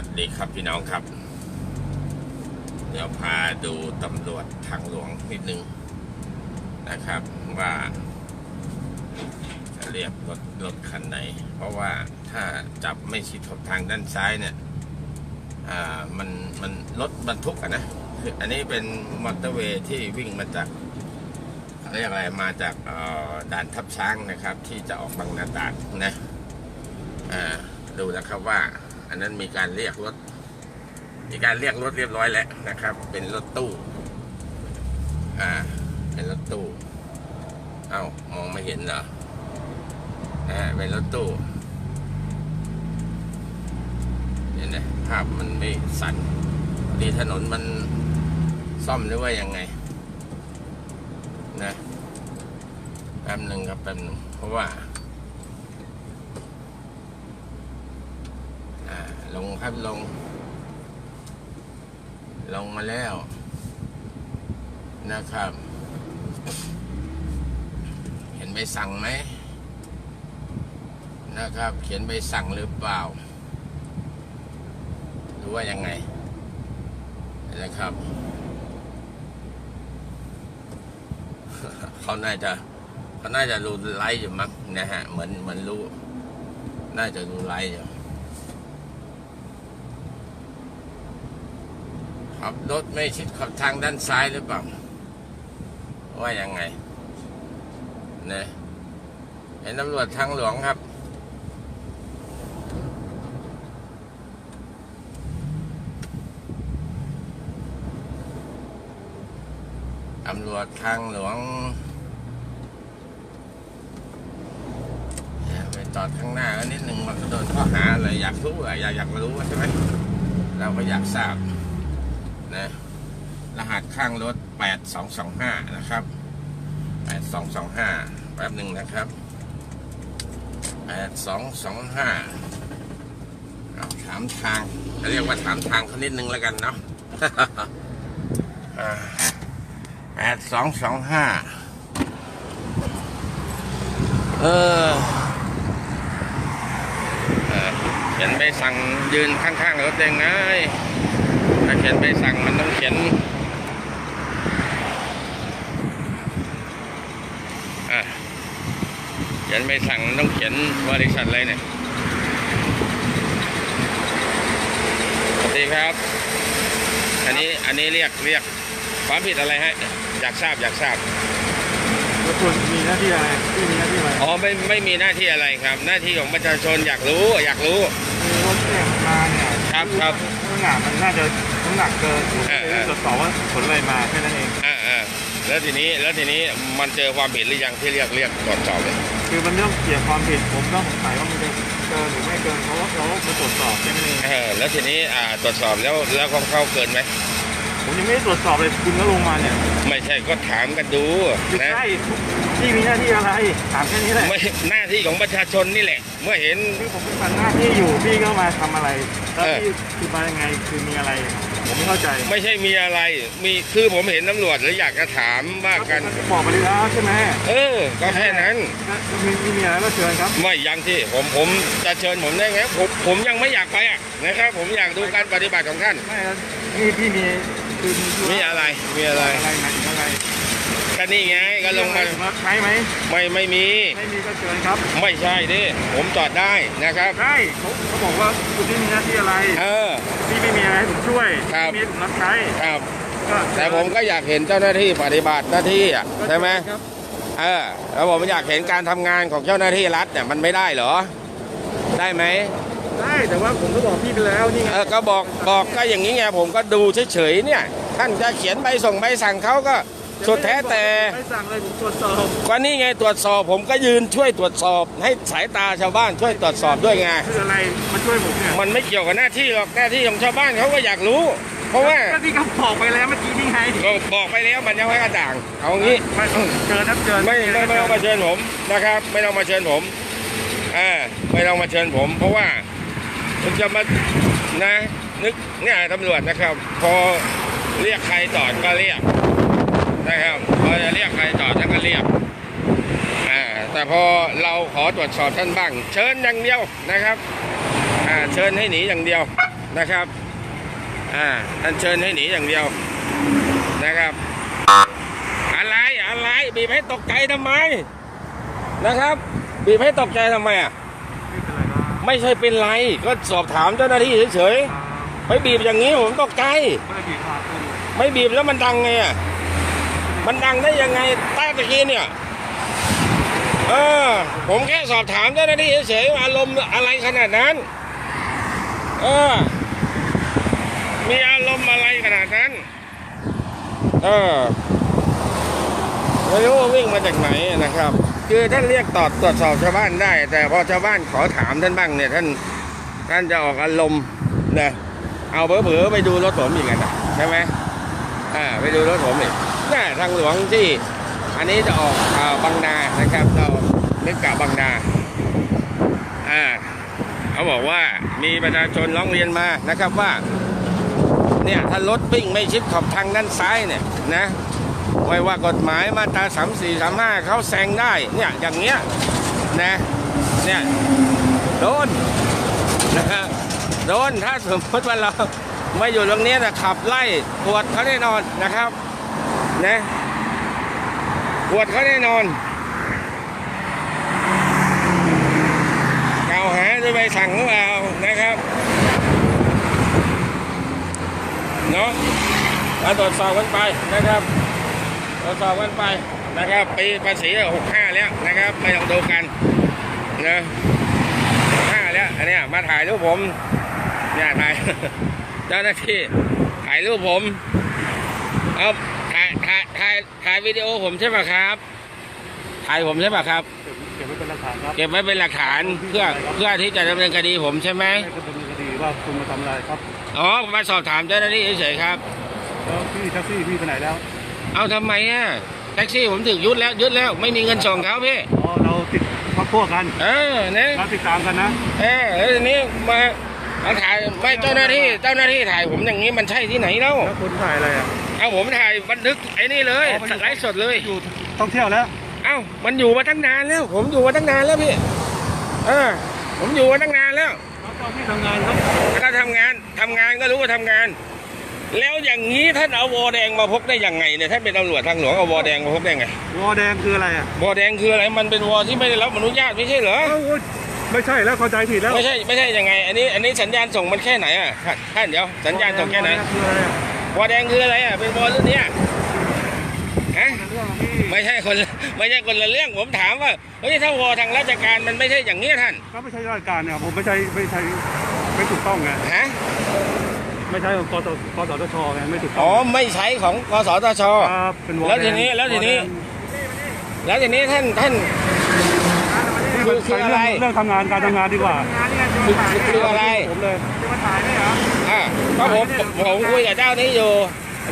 วัสดีครับพี่น้องครับ เดี๋ยวพาดูตำรวจทางหลวงนิดนึงนะครับว่าจะเรียกรถรถคันไหน เพราะว่าถ้าจับไม่ชิดขอบทางด้านซ้ายเนี่ยอ่ามันมันรถบรรทุกอะนะคืออันนี้เป็นมอเตอร์เวย์ที่วิ่งมาจากเรียกอะไรมาจากด่านทับช้างนะครับ ที่จะออกบางนาตาดนะดูนะครับว่า อันนั้นมีการเรียกรถ มีการเรียกรถเรียบร้อยแล้วนะครับ เป็นรถตู้ อ่า เป็นรถตู้ เอ้ามองไม่เห็นเหรออ่าเป็นรถตู้เห็นไหมภาพมันไม่สั่นดีถนนมันซ่อมหรือว่ายังไง นะแป๊บหนึ่งครับแป๊บหนึ่งเพราะว่า อ่า ลงครับลง ลงมาแล้ว นะครับ เห็นใบสั่งไหมนะครับ เขียนใบสั่งหรือเปล่า หรือว่ายังไงนะครับ เขาน่าจะเขาน่าจะรู้ไลฟ์อยู่มั้งนะฮะ เหมือนเหมือนรู้ น่าจะรู้ไลฟ์อยู่ ขับรถไม่ชิดขับทางด้านซ้ายหรือเปล่า ว่ายังไงนะเห็นตำรวจทางหลวงครับ ตำรวจทางหลวงเนี่ยไปจอดข้างหน้านิดหนึ่งมันก็โดนข้อหาอะไรอยากรู้อะอยากอยากรู้ใช่ไหมเราก็อยากทราบ นะ รหัสข้างรถ 8225 นะครับ 8225 แป๊บหนึ่งนะครับ 8225เอาถามทางเรียกว่าถามทางเขานิดนึงแล้วกันเนาะอ่าแปดสองสองห้าเออเอเขียนใบสั่งยืนข้างๆรถได้ไง ถ้าเขียนใบสั่งมันต้องเขียนอะเขียนใบสั่งมันต้องเขียนบริษัทอะไรเนี่ยสวัสดีครับ อันนี้อันนี้เรียกเรียกความผิดอะไรฮะอยากทราบอยากทราบแล้วคุณมีหน้าที่อะไรที่มีหน้าที่อะไรอ๋อไม่ไม่มีหน้าที่อะไรครับ หน้าที่ของประชาชนอยากรู้อยากรู้คือรถเนี่ยมาเนี่ยครับครับน้ำหนักมันน่าจะน้ำ หนักเกินผมเออเออตรวจสอบว่าผลอะไรมาแค่นั้นเองอ่าอ่าแล้วทีนี้แล้วทีนี้มันเจอความผิดหรือยังที่เรียกเรียกตรวจสอบเนี่ยคือมันไม่ต้องเกี่ยวความผิดผมต้องสงสัยว่ามันจะเกินหรือไม่เกินเพราะว่าเรามาตรวจสอบแค่นั้นเองเออแล้วทีนี้อ่าตรวจสอบแล้วแล้วเขาเข้าเกินไหมผมยังไม่ได้ตรวจสอบเลยคุณก็ลงมาเนี่ยไม่ใช่ก็ถามกันดูไม่นะใช่ที่มีหน้าที่อะไรถามแค่นี้แหละไม่หน้าที่ของประชาชนนี่แหละ เมื่อเห็น คือผมเป็นปันหน้าที่อยู่พี่ก็มาทำอะไรแล้วเออพี่คือมายังไงคือมีอะไร ผมไม่เข้าใจไม่ใช่มีอะไร มีคือผมเห็นตำรวจแล้วอยากจะถามว่ากัน บอกไปแล้วใช่ไหมเออ ก็แค่นั้นก็มีมีมีอะไรก็เชิญครับ ไม่ยังที่ผมผมจะเชิญผมได้ไงผมผมยังไม่อยากไปอะนะครับ ผมอยากดูการปฏิบัติของท่านไม่ครับนี่พี่มีคือมีธุมีอะไรมีอะไรอะไร ก็นี่ไงก็ลงมารถใช้ไหมไม่ไม่มี ไม่มีก็เชิญครับ ไม่ใช่ดิผมจอดได้นะครับได้เขาเขาบอกว่าคุณพี่มีหน้าที่อะไร เออพี่ไม่มีอะไรให้ผมช่วยครับพี่มีให้ผมรับใช้ครับก็แต่ผมก็อยากเห็นเจ้าหน้าที่ปฏิบัติหน้าที่อะก็ใช่ไหมครับเออแล้วผมอยากเห็นการทำงานของเจ้าหน้าที่รัฐเนี่ยมันไม่ได้เหรอ ได้ไหมได้แต่ว่าผมก็บอกพี่ไปแล้วนี่ไงเออก็บอกบอกก็อย่างนี้ไงผมก็ดูเฉยๆเนี่ย ท่านจะเขียนใบส่งใบสั่งเขาก็ สุดแท้แต่ไม่สั่งเลยผมตรวจสอบก็นี่ไงตรวจสอบผมก็ยืนช่วยตรวจสอบ ให้สายตาชาวบ้านช่วยตรวจสอบด้วยไงคืออะไรมาช่วยผมเนี่ยมันไม่เกี่ยวกับหน้าที่หรอกหน้าที่ของชาวบ้านเขาก็อยากรู้ เพราะว่าก็ที่เขาบอกไปแล้วเมื่อกี้นี่ไงก็บอกไปแล้วมันยังไม่กระจ่างเอางี้ไม่เชิญครับเชิญไม่ไม่ไม่ต้องมาเชิญผมนะครับ ไม่ต้องมาเชิญผมอ่าไม่ต้องมาเชิญผม เพราะว่าผมจะมานะนึกเนี่ยตำรวจนะครับ พอเรียกใครจอดก็เรียก นะครับพอจะเรียกใครจอดท่านก็เรียกอ่าแต่พอเราขอตรวจสอบท่านบ้าง เชิญอย่างเดียวนะครับอ่าเชิญให้หนีอย่างเดียวนะครับอ่าท่านเชิญให้หนีอย่างเดียวนะครับ อะไรอะไรบีบให้ตกใจทำไมนะครับ บีบให้ตกใจทำไมอะไม่เป็นไรครับไม่ใช่เป็นไรก็สอบถามเจ้าหน้าที่เฉยอ่าๆไปบีบอย่างนี้ผมตกใจไม่ได้บีบขาดคุณไม่บีบแล้วมันดังไงอะ มันดังได้ยังไงใต้ตะกี้เนี่ย เออ ผมแค่สอบถามเจ้าหน้าที่เฉยๆอารมณ์อะไรขนาดนั้น เออ มีอารมณ์อะไรขนาดนั้น เออไม่รู้ว่าวิ่งมาจากไหนนะครับ คือท่านเรียกตอบตรวจสอบชาวบ้านได้ แต่พอชาวบ้านขอถามท่านบ้างเนี่ยท่านท่านจะออกอารมณ์นะเอาเผลอๆไปดูรถผมอีกนะใช่ไหมอ่าไปดูรถผมอีก ทางหลวงที่ อันนี้จะออกอ่าบางนานะครับเรานึกกะบางนาอ่าเขาบอกว่ามีประชาชนร้องเรียนมานะครับว่าเนี่ยถ้ารถวิ่งไม่ชิดขอบทางด้านซ้ายเนี่ยนะไม่ว่ากฎหมายมาตราสามสี่สามห้าเขาแซงได้เนี่ยอย่างเงี้ยนะเนี่ยโดนนะฮะโดนถ้าสมมติว่าเราไม่อยู่ตรงนี้นะขับไล่ปวดเขาแน่นอนนะครับ นะปวดเขาแน่นอนกล่าวหาด้วยใบสั่งหรือเปล่านะครับเนาะมาตรวจสอบกันไปนะครับตรวจสอบกันไปนะครับ ปีภาษีหกห้าแล้วนะครับไม่ต้องดูกันนะห้าแล้วอันนี้มาถ่ายรูปผมเนี่ยถ่ายเจ้าหน้าที่ถ่ายรูปผมเอา ถ่ายถ่ายถ่ายถ่ายวิดีโอผมใช่ป่ะครับ ถ่ายผมใช่ป่ะครับ เก็บไว้เป็นหลักฐานครับเก็บไว้เป็นหลักฐานเพื่อเพื่อที่จะดำเนินคดีผมใช่ไหมให้คุณดำเนินคดีว่าคุณมาทำอะไรครับ อ๋อมาสอบถามเจ้าหน้าที่เฉยๆครับ แล้วพี่แท็กซี่พี่ไปไหนแล้ว เอาทำไมอะแท็กซี่ผมถึงยึดแล้วยึดแล้วไม่มีเงินส่งเขาพี่ อ๋อ เราติดพักพวกกัน เออเนี่ยเราติดตามกันนะ เออแล้วทีนี้มามาถ่ายไม่เจ้าหน้าที่เจ้าหน้าที่ถ่ายผมอย่างนี้มันใช่ที่ไหนเล่าแล้วคุณถ่ายอะไรอะ เอาผมถ่ายบันทึกไอ้นี่เลยอ๋อมันอยู่ ไลฟ์สดเลย อยู่ท่องเที่ยวแล้ว เอ้า มันอยู่มาตั้งนานแล้ว ผมอยู่มาตั้งนานแล้วพี่ เออ ผมอยู่มาตั้งนานแล้วแล้วเจ้าที่ทำงานครับแล้วก็ทำงานทำงานก็รู้ว่าทำงาน แล้วอย่างนี้ท่านเอาวอแดงมาพกได้ยังไงเนี่ยท่านเป็นตำรวจทางหลวงเอาวอแดงมาพกได้ไงวอแดงคืออะไรอะวอแดงคืออะไรมันเป็นวอที่ไม่ได้รับอนุญาตไม่ใช่เหรอเอ้าโอ๊ยไม่ใช่แล้วเข้าใจผิดแล้วไม่ใช่ไม่ใช่ยังไง อันนี้อันนี้สัญญาณส่งมันแค่ไหนอะท่านท่านเดี๋ยวสัญญาณส่งแค่ไหนวอแดงคืออะไรอะ วอแดงคืออะไรอะ เป็นวอรุ่นเนี้ยฮะเรื่องที่ไม่ใช่คนละไม่ใช่คนละเรื่องผมถามว่าเฮ้ยถ้าวอทางราชการมันไม่ใช่อย่างนี้ยท่าน ก็ไม่ใช่ราชการเนี่ยผมไม่ใช่ไม่ใช่ไม่ถูกต้องไงฮะไม่ใช่ของกสกสทชไงไม่ถูกต้อ๋อองไม่ใช้ของกสทชครับเป็นวอแล้วทีนี้ดงแล้วทีนี้วอดงแล้วทีนี้ท่านท่านที่คืมันอคือใช้อะไรเรื่องเรื่องทำงานการทำงานดีกว่าคือคืออะไรผมเลยจะมาถ่ายได้เหรออะ ก็ผมผมคุยกับเจ้านี้อยู่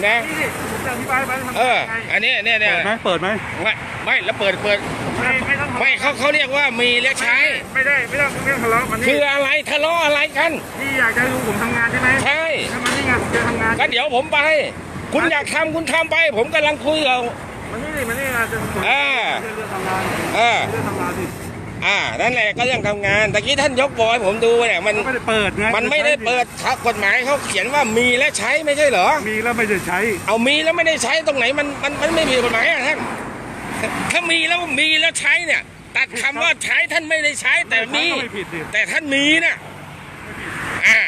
นะนี่ผมจะอธิบายไปทำเออ อันนี้เนี่ยเนี่ยเปิดไหมเปิดไหมไม่ไม่แล้วเปิดเปิดไม่ไม่ต้องไม่เขาเขาเรียกว่ามีและใช้ ไม่ได้ไม่ต้องไม่ต้องทะเลาะมันคืนี่ออะไรทะเลาะอะไรกันพี่อยากจะดูผมทำงานใช่ไหมใช่ถ้ามันนี่ไงผมจะทำงานก็เดี๋ยวผมไป คุณอยากทำคุณทำไป ผมกำลังคุยกับมันนี่ดิมันนี่ไงจะผมอ่าเรื่องทำงานเออเรื่องทำงานสิ อ่านั่นแหละก็เรื่องทำงานตะกี้ท่านยกบอยผมดูเนี่ยมันเขาไม่ได้เปิดไงมันไม่ได้เปิดกฎหมายเขาเขียนว่ามีและใช้ไม่ใช่เหรอ มีแล้วไม่ได้ใช้ เอามีแล้วไม่ได้ใช้ตรงไหนมันมันมันไม่ผิดกฎหมายอะท่านถ้ามีแล้วมีแล้วใช้เนี่ย ตัดคำว่าใช้ท่านไม่ได้ใช้แต่มีก็ไม่ผิดดิ แต่ท่านมีน่ะ อ่า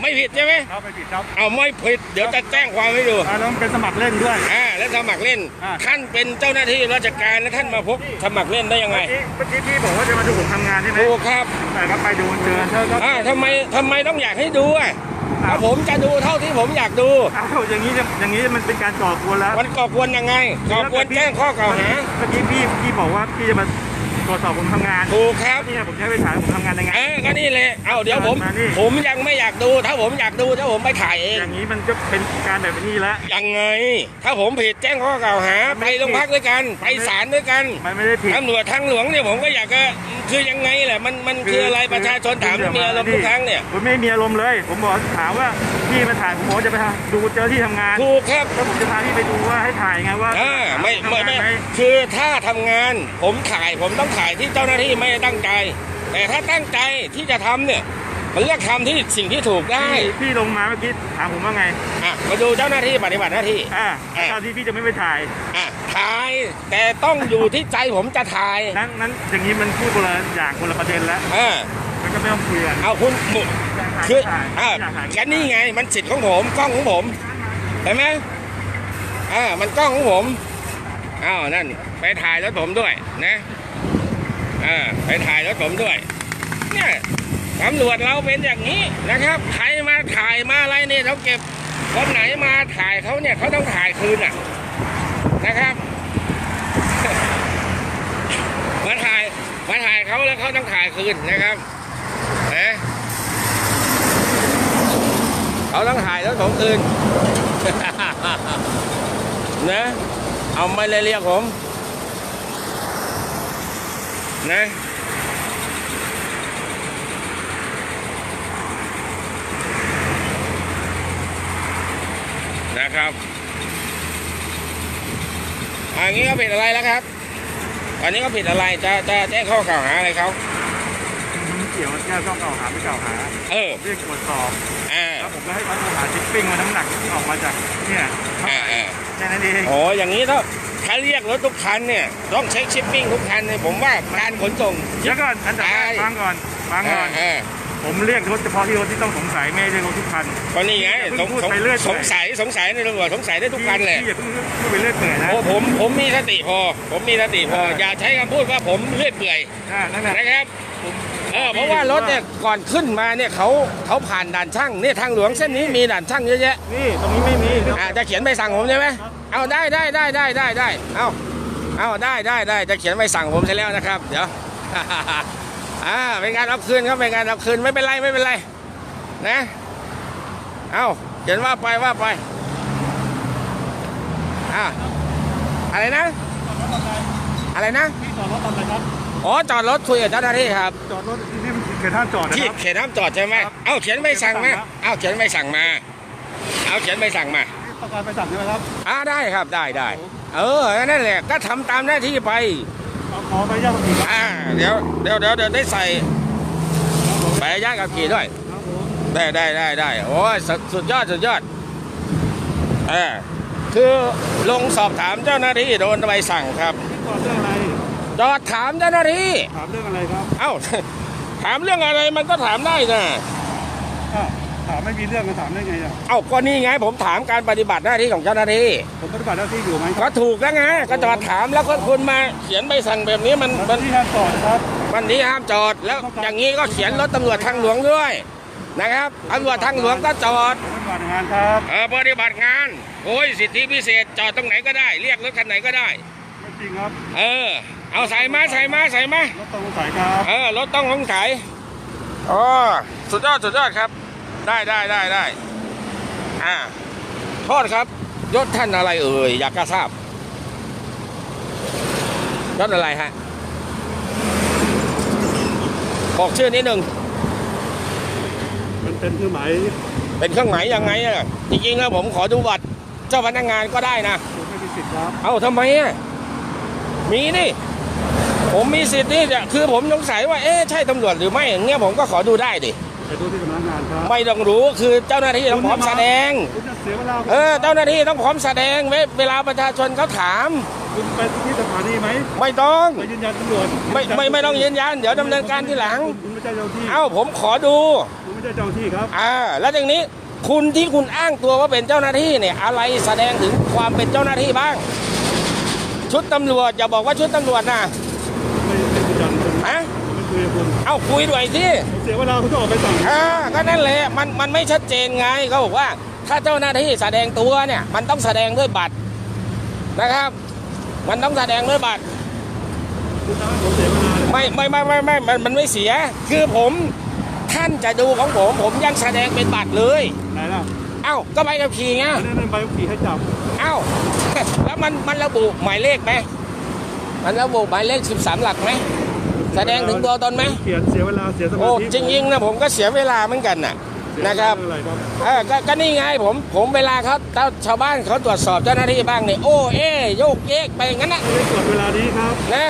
ไม่ผิดใช่ไหมครับไม่ผิดครับเอาไม่ผิด เดี๋ยวจะแจ้งความให้ดูอ่าแล้วมันเป็นสมัครเล่นด้วย อ่า แล้วสมัครเล่น อ่า ท่านเป็นเจ้าหน้าที่ราชการแล้วท่านมาพกสมัครเล่นได้ยังไงเมื่อกี้พี่บอกว่าจะมาดูผมทำงานใช่ไหมถูกครับ แต่ก็ไปดูเจอเธอก็อ่าทำไมทำไมต้องอยากให้ดูอะถ้าผมจะดูเท่าที่ผมอยากดู อ้าวอย่างนี้จะอย่างนี้มันเป็นการก่อกวนแล้วมันก่อกวนยังไงก่อกวนแจ้งข้อกล่าวหา เมื่อกี้พี่พี่บอกว่าพี่จะมา ตรวจสอบผมทำงานถูกครับนี่ไงผมใช้ไปถ่ายผมทำงานยังไงเออก็นี่แหละเอาเดี๋ยวผมมานี่ผมยังไม่อยากดู ถ้าผมอยากดูถ้าผมไปถ่ายเอง อย่างนี้มันก็เป็นการแบบนี้แล้วยังไง ถ้าผมผิดแจ้งข้อกล่าวหามันไปไม่โรงพักด้วยกัน ไปศาลด้วยกันมันไม่ได้ผิดตำรวจทางหลวงเนี่ยผมก็อยากจะคือยังไงแหละมันมันคืออะไรประชาชนถามมีอารมณ์ทุกครั้งเนี่ยผมไม่มีอารมณ์เลย ผมบอกถามว่าพี่มาถ่ายผมบอกว่าจะไปดูเจอที่ทำงาน ถูกครับ แล้วผมจะพาพี่ไปดูว่าให้ถ่ายไงว่าอ่าไม่ไม่ไม่ทำงานห คือถ้าทำงานผมถ่ายผมต้องถ่ายที่เจ้าหน้าที่ไม่ได้ตั้งใจ แต่ถ้าตั้งใจที่จะทำเนี่ย มันเลือกทำที่สิ่งที่ถูกได้พี่พี่ลงมาเมื่อกี้ถามผมว่าไง อะมาดูเจ้าหน้าที่ปฏิบัติหน้าที่ อ่าอะตอนที่พี่จะไม่ไปถ่าย อะถ่ายแต่ต้องอยู่ที่ใจผมจะถ่ายนั้นนั้นอย่างนี้มันพูดคนละอย่างคนละประเด็นแล้วเออมันก็ไม่ต้องคุยกันเอาคุณ หมุอยากถ่ายคือถ่ายอ่าอยากถ่ายแค่นี้ไงมันสิทธิ์ของผมกล้องของผมเห็นไหมอ่ามันกล้องของผมอ้าวนั่นไปถ่ายรถผมด้วยนะอ่าไปถ่ายรถผมด้วยเนี่ยตำรวจเราเป็นอย่างนี้นะครับ ใครมาถ่ายมาอะไรเนี่ยเขาเก็บคนไหนมาถ่ายเขาเนี่ยเขาต้องถ่ายคืนอะนะครับมาถ่ายมาถ่ายเขาแล้วเขาต้องถ่ายคืนนะครับนะ เขาต้องถ่ายแล้วผมคืนนะเอาไม่เลยเรียกผมนะนะครับอันนี้ก็ผิดอะไรแล้วครับ อันนี้ก็ผิดอะไร จะจะแจ้งข้อกล่าวหาอะไรเขามันเกี่ยวกับแค่ต้องกล่าวหาไม่กล่าวหา เออเรียกตรวจสอบอ่า แล้วผมก็ให้วัดหาชิปปิ้งมาน้ำหนักที่ออกมาจากเนี่ยเท่าอ่าไหร่อ่าแค่นั้นเองโอ้อย่างนี้ถ้าถ้าเรียกรถทุกคันเนี่ยต้องเช็คชิปปิ้งทุกคันเนี่ยผมว่าการขนส่งแล้วก่อนอันดับแรกได้ฟังก่อนฟังก่อนอ่าผมเรียกรถเฉพาะที่รถที่ต้องสงสัยไม่ได้เรียกรถทุกคันก็นี่ไงอย่าสเพิ่งงพูดสงไปเรื่อยสงสัยสงสัยในตำรวจสงสัยได้ทุกคันแหละพี่อย่าเพิ่งพูดไปเรื่อยเปื่อยนะโอ้ผมผมมีสติพอ ผมมีสติพอ อย่าใช้คำพูดว่าผมเลื่อยเปื่อยอ่านั่นแหละนะครับ เออเพราะว่ารถเนี่ยก่อนขึ้นมาเนี่ยเขาเขาผ่านด่านช่างเนี่ยทางหลวงเส้นนี้มีด่านช่างเยอะแยะนี่ตรงนี้ไม่มีอ่าจะเขียนใบสั่งผมใช่ไหมเอาได้ได้ได้ได้ได้ได้เอาเอาได้ได้ได้จะเขียนใบสั่งผมใช่แล้วนะครับ เดี๋ยวอ่าเป็นการเอาคืนครับเป็นการเอาคืนไม่เป็นไรไม่เป็นไรนะเอาเขียนว่าไปว่าไปอ่าอะไรนะอะไรนะพี่จอดรถทำอะไรครับ อ๋อจอดรถคุยกับเจ้าหน้าที่ครับ จอดรถที่นี่มันเขตห้ามจอดนะที่ครับ เขียนห้ามจอดใช่ไหมครับเอาเขียนใบสั่งมาเขียนใบสั่งครับ เอาเขียนใบสั่งมา เอาเขียนใบสั่งมาพี่ต้องการไปสั่งใช่ไหมครับ อ่าได้ครับได้ได้ เออนั่นแหละก็ทำตามหน้าที่ไป ขอใบอนุญาตขับขี่ครับอ่าเดี๋ยวเดี๋ยวเดี๋ยวเดี๋ยวได้ใส่ใบอนุญาตขับขี่ด้วย ครับผมได้ได้ได้ได้โอ้ยสุดสุดยอดสุดยอดเออคือลงสอบถามเจ้าหน้าที่โดนใบสั่งครับจอดเรื่องอะไร จอดถามเจ้าหน้าที่ถามเรื่องอะไรครับ เอ้า ถามเรื่องอะไรมันก็ถามได้นะอ้าวถามไม่มีเรื่องมาถามได้ไงอะเอ้าก็นี่ไง ผมถามการปฏิบัติหน้าที่ของเจ้าหน้าที่ ผมปฏิบัติหน้าที่อยู่ไหมคก็รับถูกแล้วไงก็จอดถามแล้วก็คุณมาเขียนใบสั่งแบบนี้มันวัมันนที่ห้ามจอดครับ วันนี้ห้ามจอดแล้วอย่างนี้ก็เขียนรถตำรวจทางหลวงด้วยนะครับตำรวจทางหลวงก็จอดผมปฏิบัติงานครับ เออปฏิบัติงาน โอ้ยสิทธิพิเศษจอดตรงไหนก็ได้ เรียกรถคันไหนก็ได้ ไม่จริงครับ เออ เอาใส่มาใส่มาใส่มารถต้องสงสัยครับ เออรถต้องสงสัยอ๋อสุดยอดสุดยอดครับ ได้ได้ได้ได้อ่าโทษครับยศท่านอะไรเอ่ยอยากจะทราบยศอะไรฮะบอกชื่อนิดหนึ่งมันเป็นเครื่องหมายเป็นเครื่องหมายยังไงอะจริงๆแล้วผมขอดูบัตรเจ้าพนักงานก็ได้นะ ผมไม่มีสิทธิ์ครับ เอ้าทำไมอะมีนี่ ผมมีสิทธิ์นี่จะคือผมสงสัยว่าเอ๊ะใช่ตำรวจหรือไม่อย่างเงี้ยผมก็ขอดูได้ดิไปดูที่สำนักงานครับไม่ต้องรู้คือเจ้าหน้าที่ต้องพร้อมแสดง คุณจะเสียเวลาเออเจ้าหน้าที่ต้องพร้อมแสดงเวเวลาประชาชนเขาถาม คุณไปที่สถานีไหมไม่ต้องไปยืนยันตำรวจไม่ไม่ไม่ต้องยืนยันเดี๋ยวดำเนินการทีหลัง คุณไม่ใช่เจ้าที่เอ้าผมขอดูคุณไม่ใช่เจ้าที่ครับอ่าแล้วอย่างนี้คุณที่คุณอ้างตัวว่าเป็นเจ้าหน้าที่เนี่ยอะไรแสดงถึงความเป็นเจ้าหน้าที่บ้าง ชุดตำรวจอย่าบอกว่าชุดตำรวจนะ ไม่ไม่ยืนยันคุณ ฮะ ไม่ คุยกับคุณเอ้าคุยด้วยสิเสียเวลาคุณต้องออกไปสั่งอ่าก็นั่นแหละมันมันไม่ชัดเจนไงเขาบอกว่าถ้าเจ้าหน้าที่แสดงตัวเนี่ย มันต้องแสดงด้วยบัตรนะครับ มันต้องแสดงด้วยบัตรคุณทำให้ผมเสียเวลาเลยไม่ไม่ไม่ไม่ไม่มันมันไม่เสีย คือผมท่านจะดูของผม ผมยังแสดงเป็นบัตรเลย ไหนล่ะเอ้าก็ใบขับขี่ไงอันนี้เป็นใบขับขี่ให้จับเอ้าแล้วมันมันระบุหมายเลขไหมมันระบุหมายเลข 13 หลักไหม แสดงถึงตัวตนไหมเขียนเสียเวลาเสียสมาโอ้ธิจริงๆนะผมก็เสียเวลาเหมือนกันน่ะเสียเวลานะครับเรื่องอะไรครับเออก็ก็นี่ไงผมผมเวลาเขาถ้าชาวบ้านเขาตรวจสอบเจ้าหน้าที่บ้างเนี่ยโอ้เอ้โยกเยกไปอย่างนั้นนะไม่ได้ตรวจเวลานี้ครับนะ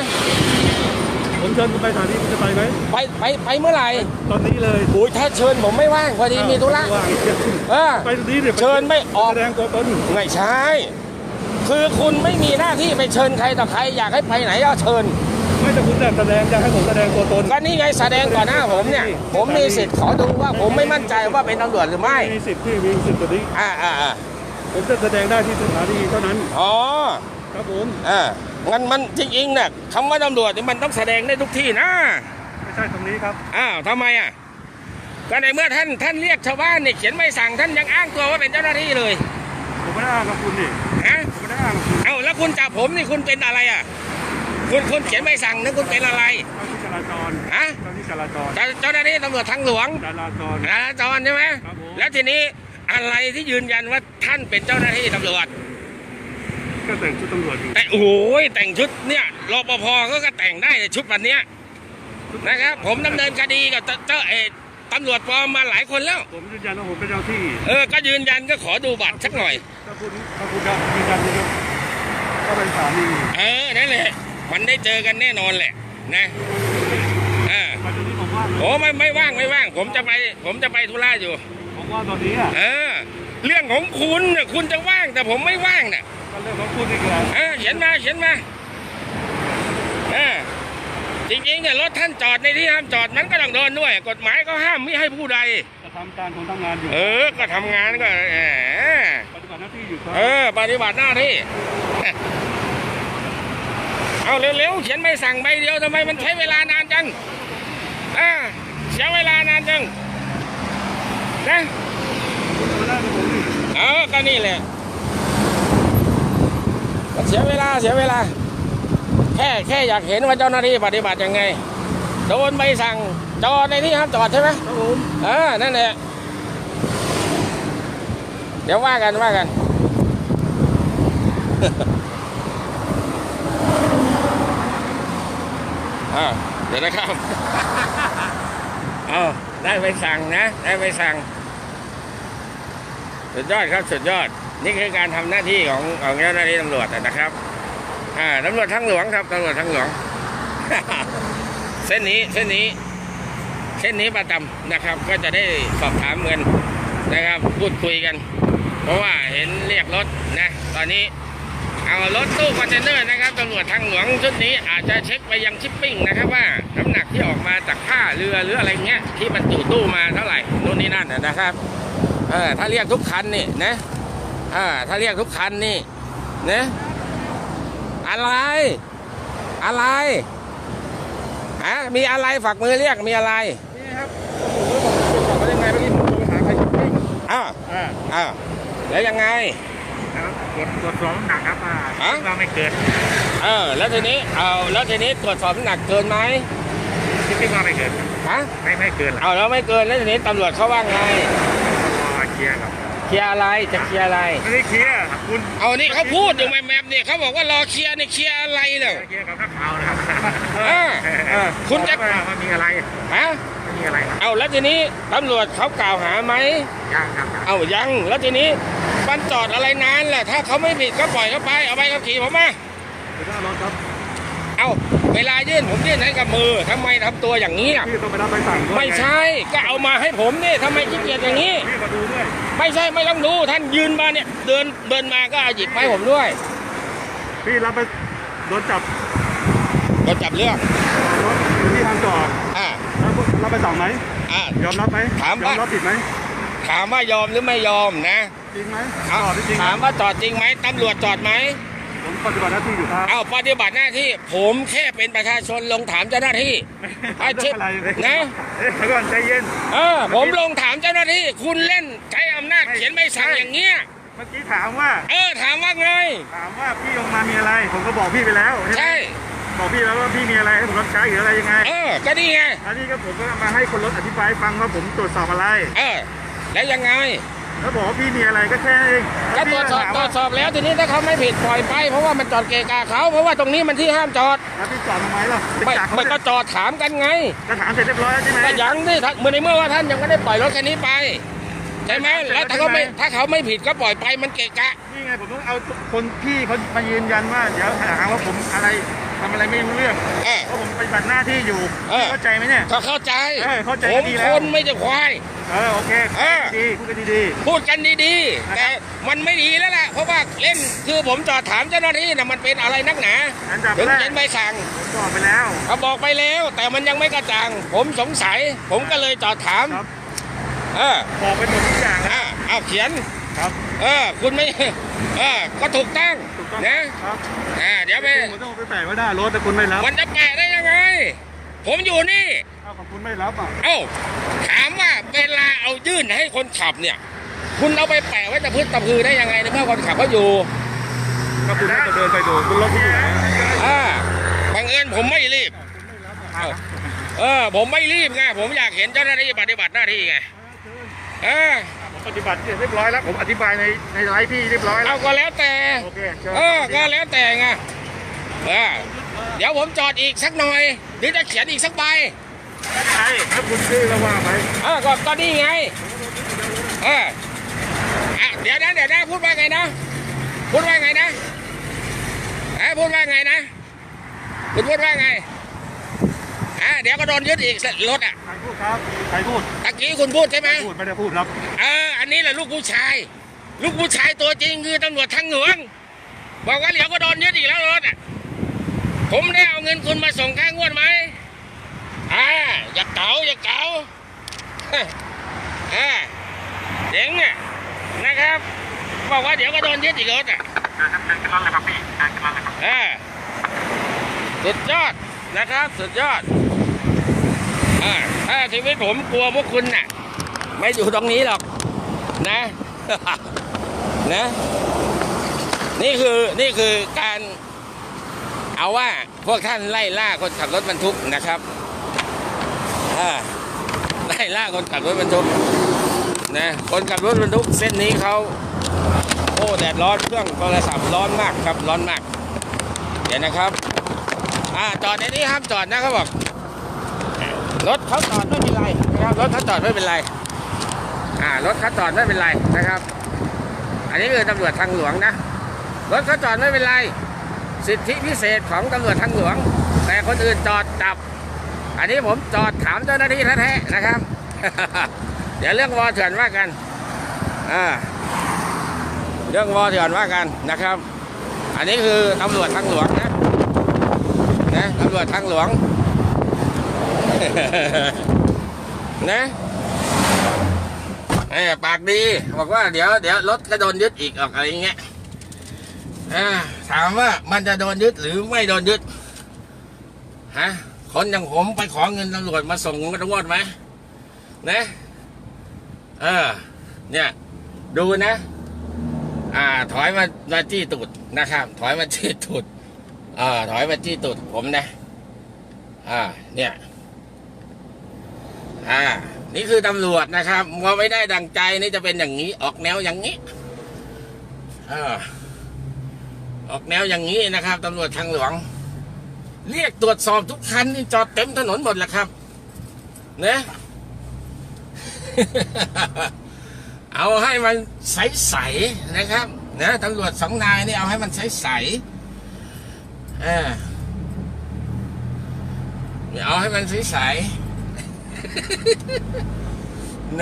ผผมเชิญคุณไปสถานีคุณจะไปไหมไปไปไปเมื่อไหร่ตอนนี้เลยโอ้ยถ้าเชิญผมไม่ว่างพอดีมีธุระว่างเออไปตรงนี้เนี่ยเชิญไม่ออกแสดงตัวตนไม่ใช่คือคุณไม่มีหน้าที่ไปเชิญใครต่อใครอยากให้ไปไหนก็เชิญไม่ แต่คุณจะแสดงจะให้ผมแสดงตัวตนก็นี่ไงแสดงก่อนหน้าผมเนี่ย ผมมีสิทธิ์ขอดูว่าผมไม่มั่นใจว่าเป็นตำรวจหรือไม่มีสิทธิ์ที่มีสิทธิ์ตัวนี้อ่าอ่าอ่าผมจะแสดงได้ที่สถานีเท่านั้นอ๋อครับผมอ่างั้นมันจริงๆเนี่ยคำว่าตำรวจเนี่ยมันต้องแสดงได้ทุกที่นะไม่ใช่ตรงนี้ครับอ้าวทำไมอะก็ในเมื่อท่านท่านเรียกชาวบ้านเนี่ยเขียนไม่สั่งท่านยังอ้างตัวว่าเป็นเจ้าหน้าที่เลยผมไม่ได้อ้างกับคุณนี่ฮะผมไม่ได้อ้างกับคุณเอ้าแล้วคุณจับผมนี่คุณเป็นอะไรอะ คุณคุณเขียนไม่สั่งนึกคุณเป็นอะไรเจ้าที่จราจรฮะเจ้าที่จราจรเจ้าเจ้าหน้าที่ตำรวจทางหลวงจราจรจราจรใช่ไหมครับผมแล้วทีนี้อะไรที่ยืนยันว่าท่านเป็นเจ้าหน้าที่ตำรวจก็แต่งชุดตำรวจอยู่แต่โอ้ยแต่งชุดเนี่ยรปภก็ก็แต่งได้ในชุดวันเนี้ยนะครับ ผมดำเนินคดีกับเจ้าเจ้าเออตำรวจปลอมมาหลายคนแล้ว ผมยืนยันว่าผมเป็นเจ้าที่ เออ ก็ยืนยันก็ขอดูบัตรสักหน่อย ถ้าคุณถ้าคุณจะยืนยันนะครับก็เป็นสามีเออ นั่นแหละ มันได้เจอกันแน่นอนแหละนะอ่าปัจจุบันนี้ผมว่าโอ้ไม่ไม่ว่างไม่ว่าง ผมจะไป ผมจะไปธุระอยู่ผมว่าตอนนี้อะเออเรื่องของคุณน่ะคุณจะว่างแต่ผมไม่ว่างน่ะก็เรื่องของคุณนี่คืออะไรเออเขียนมาเขียนมาเออจริงๆเนี่ยรถท่านจอดในที่ห้ามจอดมันก็ต้องโดนด้วย กฎหมายก็ห้ามไม่ให้ผู้ใดจะทำการคนทำงานอยู่ เออ ก็ทำงานก็แหมปฏิบัติหน้าที่อยู่ครับเออ ปฏิบัติหน้าที่ เอาเร็วๆเขียนไม่สั่งใบเดียวทำไมมันใช้เวลานานจังอ่าเสียเวลานานจังนะไม่ได้กับผมนี่เออก็นี่แหละก็เสียเวลาเสียเวลา แค่แค่อยากเห็นว่าเจ้าหน้าที่ปฏิบัติยังไงโดนใบสั่งจอดในที่ห้ามจอดใช่ไหมครับผมเออนั่นแหละเดี๋ยวว่ากันว่ากัน อ่าเดี๋ยวนะครับเอาได้ไปสั่งนะ ได้ไปสั่ง สุดยอดครับ สุดยอด นี่คือการทำหน้าที่ของของเจ้าหน้าที่ตำรวจนะครับ อ่าตำรวจทางหลวงครับตำรวจทางหลวง เส้นนี้ เส้นนี้ เส้นนี้ประจำนะครับ ก็จะได้สอบถามเงินนะครับ พูดคุยกัน เพราะว่าเห็นเรียกรถนะ ตอนนี้ เอารถตู้คอนเทนเนอร์นะครับตำรวจทางหลวงชุดนี้อาจจะเช็คไปยังชิปปิ้งนะครับว่าน้ำหนักที่ออกมาจากท่าเรือหรืออะไรเงี้ยที่มันจู่ตู้มาเท่าไหร่นู่นนี่นั่นนะนะครับเออถ้าเรียกทุกคันนี่นะเออถ้าเรียกทุกคันนี่นะอะไร อะไรฮะมีอะไรฝากมือเรียกมีอะไรนี่ครับผมก็บอกตรวจสอบว่ายังไงเมื่อกี้ผมโทรหาใครอยู่นี่อ้าวอ่าอ้าวแล้วยังไง ครับตรวจตรวจสอบน้ำหนักครับอ่าฮะ ว่าไม่เกินเออ แล้วทีนี้เอาแล้วทีนี้ตรวจสอบน้ำหนักเกินไหมคิดว่าไม่เกินฮะไม่ไม่เกินหรอกเอาแล้วไม่เกินแล้วทีนี้ตำรวจเขาว่าไงรอเคลียร์ครับเคลียร์อะไรจะเคลียร์อะไร ไม่ได้เคลียร์คุณเอานี่เขาพูดอยู่แมปๆเนี่ยเขาบอกว่ารอเคลียร์เนี่ยเคลียร์อะไรเนี่ย เคลียร์กับนักข่าวนะครับเออเออคุณจะบอกว่ามีอะไรฮะไม่มีอะไรครับเอาแล้วทีนี้ตำรวจเขากล่าวหาไหมยังครับเอายังแล้วทีนี้มันจอดอะไรนานแหละถ้าเขาไม่ผิดก็ปล่อยเขาไปเอาไปขับขี่ผมมาเดี๋ยวหน้ารถครับเอาเวลายื่นผมยื่นให้กับมือทำไมทำตัวอย่างนี้อะพี่ต้องไปรับใบสั่งด้วยไม่ใช่ก็เอามาให้ผมนี่ทำไมขี้เกียจอย่างนี้ พี่มาดูด้วยไม่ใช่ไม่ต้องดูท่านยืนมาเนี่ยเดินเดินมาก็เอาหยิบมาให้ผมด้วยพี่รับไปโดนจับก็จับเรื่องรถอยู่ที่ทางจอดอ่า รับรับไปสั่งไหมอ่ายอมรับไหมถามยว่าอมรับผิดไหมถามว่ายอมหรือไม่ยอมนะจริงไหมเอาจอดจริงถามว่าจอดจริงไหมตำรวจจอดไหมผมปฏิบัติหน้าที่อยู่ครับเอาปฏิบัติหน้าที่ ผมแค่เป็นประชาชนลงถามเจ้าหน้าที่ อาชีพอะไรนะ เอ๊ะเดี๋ยวก่อนใจเย็น เออผมลงถามเจ้าหน้าที่ คุณเล่นใช้อำนาจเขียนใบสั่งอย่างเงี้ยเมื่อกี้ถามว่า เออถามว่าไง ถามว่าพี่ลงมามีอะไร ผมก็บอกพี่ไปแล้วไหมใช่ บอกพี่แล้วว่าพี่มีอะไรให้ผมรับใช้หรืออะไรยังไงเออก็นี่ไงอันนี้ก็ผมก็มาให้คนรถอธิบายให้ฟังว่าผมตรวจสอบอะไร เออแล้วยังไง แล้วบอกว่าพี่มีอะไรก็แค่นั้นเองก็ตรวจสอบตรวจสอบแล้วทีนี้ถ้าเขาไม่ผิดปล่อยไป เพราะว่ามันจอดเกะกะเขาเพราะว่าตรงนี้มันที่ห้ามจอดแล้วพี่จอดทำไมล่ะไม่จากเขาไม่ก็จอดถามกันไงก็ถามเสร็จเรียบร้อยแล้วใช่ไหมก็ยังที่ท่านเมื่อในเมื่อว่าท่านยังไม่ได้ปล่อยรถคันนี้ไปใช่ไหมแล้วถ้าเขาไม่ถ้าเขาไม่ผิดก็ปล่อยไปมันเกะกะนี่ไงผมต้องเอาคนพี่เขามายืนยันว่าเดี๋ยวหาว่าผมอะไร ทำอะไรไม่รู้เรื่องเออ เพราะผมปฏิบัติหน้าที่อยู่ เออ เข้าใจไหมเนี่ย ก็เข้าใจเออเข้าใจผมดีแล้ควนไม่ใช่ควาย เออโอเคเออ ดีพูดกันดี พูดกันดีๆ แต่มันไม่ดีแล้วแหละเพราะว่าเล่นคือผมจอดถามเจ้าหน้าที่นะมันเป็นอะไรนักหนาๆอันดับถึงแรก เขียนใบสั่งผมบอกไปแล้ว เขาบอกไปแล้ว แต่มันยังไม่กระจ่าง ผมสงสัย ผมก็เลยจอดถาม ครับ เออบอกไปหมดทุกอย่างแล้วอะเอาเขียน ครับ เออ คุณไม่ เออ ก็ถูกต้องถูก ต้องนะ ครับ อ่าเดี๋ยวไปผมต้องไปแปะไว้หน้ารถแต่คุณไม่รับมันจะแปะได้ยังไง ผมอยู่นี่ถ้าของคุณไม่รับอะเอ้าถามว่าเวลาเอายื่นให้คนขับเนี่ย คุณเอาไปแปะไว้ตะพื้นตะพือได้ยังไงในเมื่อคนขับเขาอยู่ ก็คุณน่าจะเดินไปดูคุณรถที่อยู่ไหนอ่าบังเอิญผมไม่รีบ เอ้าเออ ผมไม่รีบไงผมอยากเห็นเจ้าหน้าที่ปฏิบัติหน้าที่ไง เออผม ปฏิบัติเรียบร้อยแล้วผมอธิบายในในไลฟ์พี่เรียบร้อยแล้เอาวก็แล้วแต่โอเคชิญเออก็แล้วแต่ไงเออเดี๋ยวผมจอดอีกสักหน่อยหรือจะเขียนอีกสักใบใช่ถ้าคุณซื้อแล้วว่าไปเออก็ก็นี่ไงเอออะเดี๋ยวนะเดี๋ยวนะพูดว่าไงนะพูดว่าไงนะฮะพูดว่าไงนะคุณพูดว่าไง อะเดี๋ยวก็โดนยึดอีกรถอะใครพูดครับใครพูดตะกี้คุณพูดใช่ไหมพูดไม่ได้พูดครับเอออันนี้แหละลูกผู้ชาย ลูกผู้ชายตัวจริงคือตำรวจทางหลวงบอกว่าเดี๋ยวก็โดนยึดอีกแล้วรถอะผมได้เอาเงินคุณมาส่งค่างวดไหมอ่าอย่าเก๋าอย่าเก๋าอ่าเจ๋งอะนะครับบอกว่าเดี๋ยวก็โดนยึดอีกรถอะอ่าสุดยอดนะครับ สุดยอดอ่า ถ้าชีวิตผมกลัวพวกคุณน่ะ ไม่อยู่ตรงนี้หรอก นะ นะ นี่คือนี่คือการเอาว่าพวกท่านไล่ล่าคนขับรถบรรทุกนะครับไล่ล่าคนขับรถบรรทุกนะคนขับรถบรรทุกเส้นนี้เขาโอ้แดดร้อนเครื่องโทรศัพท์ร้อนมากครับร้อนมาก เดี๋ยวนะครับ อ่าจอดในนี้ห้ามจอดนะเขาบอก รถเขาจอดไม่เป็นไรนะครับรถเขาจอดไม่เป็นไรอ่ารถเขาจอดไม่เป็นไรนะครับ อันนี้คือตำรวจทางหลวงนะรถเขาจอดไม่เป็นไร สิทธิพิเศษของตำรวจทางหลวง แต่คนอื่นจอดจับ อันนี้ผมจอดถามเจ้าหน้าที่แท้ๆนะครับ เดี๋ยวเรื่องวอเถื่อนว่ากันอ่าเรื่องวอเถื่อนว่ากันนะครับ อันนี้คือตำรวจทางหลวงนะนะตำรวจทางหลวง นะเออปากดีบอกว่าเดี๋ยวเดี๋ยวรถก็โดนยึดอีกออกอะไรอย่างเงี้ยถามว่ามันจะโดนยึดหรือไม่โดนยึดฮะคนอย่างผมไปขอเงินตำรวจมาส่งตำรวจไหมนะเออ เนี่ย ดูนะ อ่า ถอยมามาจี้ตูดนะครับ ถอยมาจี้ตูดอ่าถอยมาจี้ตูดผมนะ อ่า เนี่ย อ่า นี่คือตำรวจนะครับพอไม่ได้ดังใจนี่จะเป็นอย่างนี้ ออกแนวอย่างนี้ออออกแนวอย่างนี้นะครับตำรวจทางหลวง เรียกตรวจสอบทุกคันนี่จอดเต็มถนนหมดแหละครับนะเอาให้มันใสๆนะครับนะตำรวจสองนายนี่เอาให้มันใสๆเออเอาให้มันใสๆ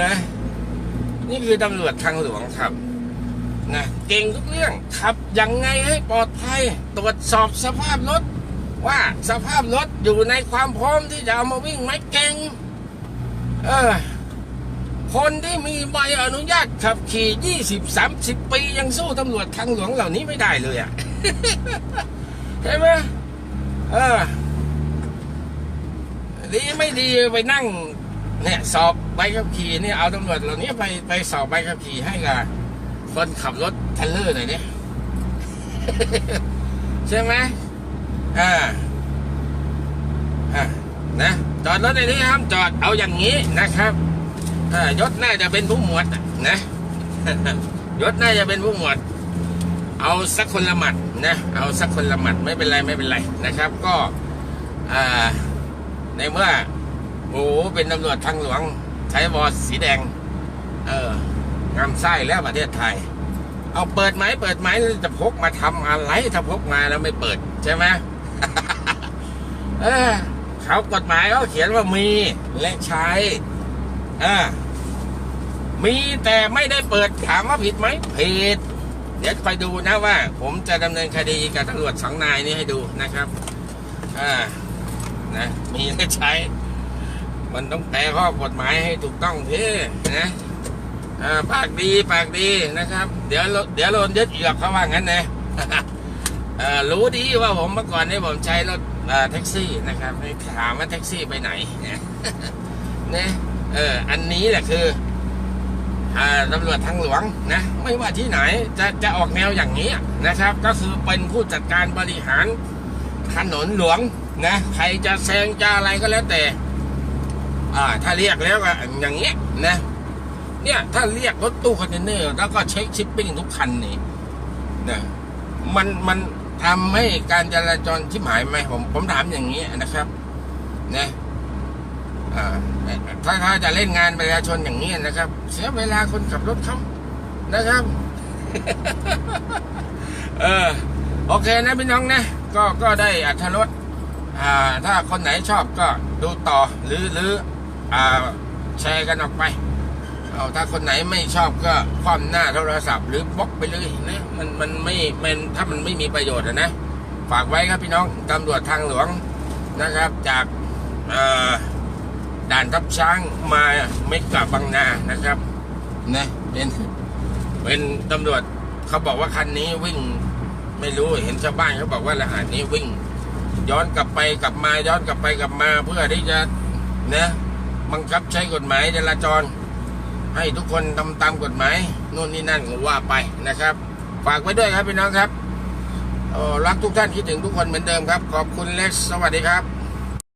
นะ นี่คือตำรวจทางหลวงครับ นะเก่งทุกเรื่องขับยังไงให้ปลอดภัย ตรวจสอบสภาพรถ ว่าสภาพรถอยู่ในความพร้อมที่จะเอามาวิ่งไหมเก่ง เออ คนที่มีใบอนุญาตขับขี่20 30ปียังสู้ตำรวจทางหลวงเหล่านี้ไม่ได้เลยอะใช่ไหมเออดีไม่ดีไปนั่ง เนี่ยสอบใบขับขี่เนี่ยเอาตำรวจเหล่านี้ไปไปสอบใบขับขี่ให้กับคนขับรถเทเลอร์หน่อยเนี่ยใช่ไหมอ่าอ่านะจอดรถในนี้ห้ามจอดเอาอย่างนี้นะครับอ่ายศน่าจะเป็นผู้หมวดนะนะยศน่าจะเป็นผู้หมวด เอาสักคนละหมัดนะเอาสักคนละหมัดไม่เป็นไรไม่เป็นไรนะครับ ก็อ่าในเมื่อ โอ้เป็นตำรวจทางหลวง ใช้บอสสีแดง เอองามไส้แล้วประเทศไทย เอาเปิดไหมเปิดไหมจะพกมาทำอะไรถ้าพกมาแล้วไม่เปิดใช่ไหมเออเขากฎหมายเขาเขียนว่ามีและใช้อ่ามีแต่ไม่ได้เปิดถามว่าผิดไหมผิดเดี๋ยวคอยดูนะว่า ผมจะดำเนินคดีกับตำรวจสองนายนี้ให้ดูนะครับอ่านะมีและใช้ มันต้องแปลข้อกฎหมายให้ถูกต้องพี่นะปากดีปากดีนะครับ เดี๋ยวเดี๋ยวโดนยึดเหยือกเขาว่างั้นนะเอ่อรู้ดีว่าผมเมื่อก่อนนี่ผมใช้รถแท็กซี่นะครับถามว่าแท็กซี่ไปไหนเนะเอออันนี้แหละคือตำรวจทางหลวงนะไม่ว่าที่ไหนจะจะออกแนวอย่างนี้นะครับ ก็คือเป็นผู้จัดการบริหารถนนหลวงนะใครจะแซงจะอะไรก็แล้วแต่ อ่าถ้าเรียกแล้วก็อย่างเงี้ยนะเนี่ยถ้าเรียกรถตู้คอนเทนเนอร์แล้วก็เช็คชิปปิ้งทุกคันนี่นะมันมันทำให้การจราจรชิบหายไหมผมผมถามอย่างนี้นะครับนะอ่าถ้าถ้าจะเล่นงานประชาชนอย่างนี้นะครับ เสียเวลาคนขับรถเขานะครับ เออโอเคนะพี่น้องนะ ก็ก็ได้อัธรสอ่า ถ้าคนไหนชอบก็ดูต่อหรือหรือ แชร์กันออกไปเอาถ้าคนไหนไม่ชอบก็คว่ำหน้าโทรศัพท์หรือบล็อกไปเลยนะมันมันไม่มันถ้ามันไม่มีประโยชน์นะ ฝากไว้ครับพี่น้องตำรวจทางหลวงนะครับ จากด่านทับช้างมาเมกะบางนานะครับนะเป็นเป็นตำรวจเขาบอกว่าคันนี้วิ่งไม่รู้เห็นชาวบ้านเขาบอกว่ารหัสนี้วิ่ง ย้อนกลับไปกลับมาย้อนกลับไปกลับมาเพื่อที่จะนะ บังคับใช้กฎหมายจราจร ให้ทุกคนทำตามกฎหมายนู่นนี่นั่นก็ว่าไปนะครับ ฝากไว้ด้วยครับพี่น้องครับรักทุกท่านคิดถึงทุกคนเหมือนเดิมครับ ขอบคุณเล็กสวัสดีครับ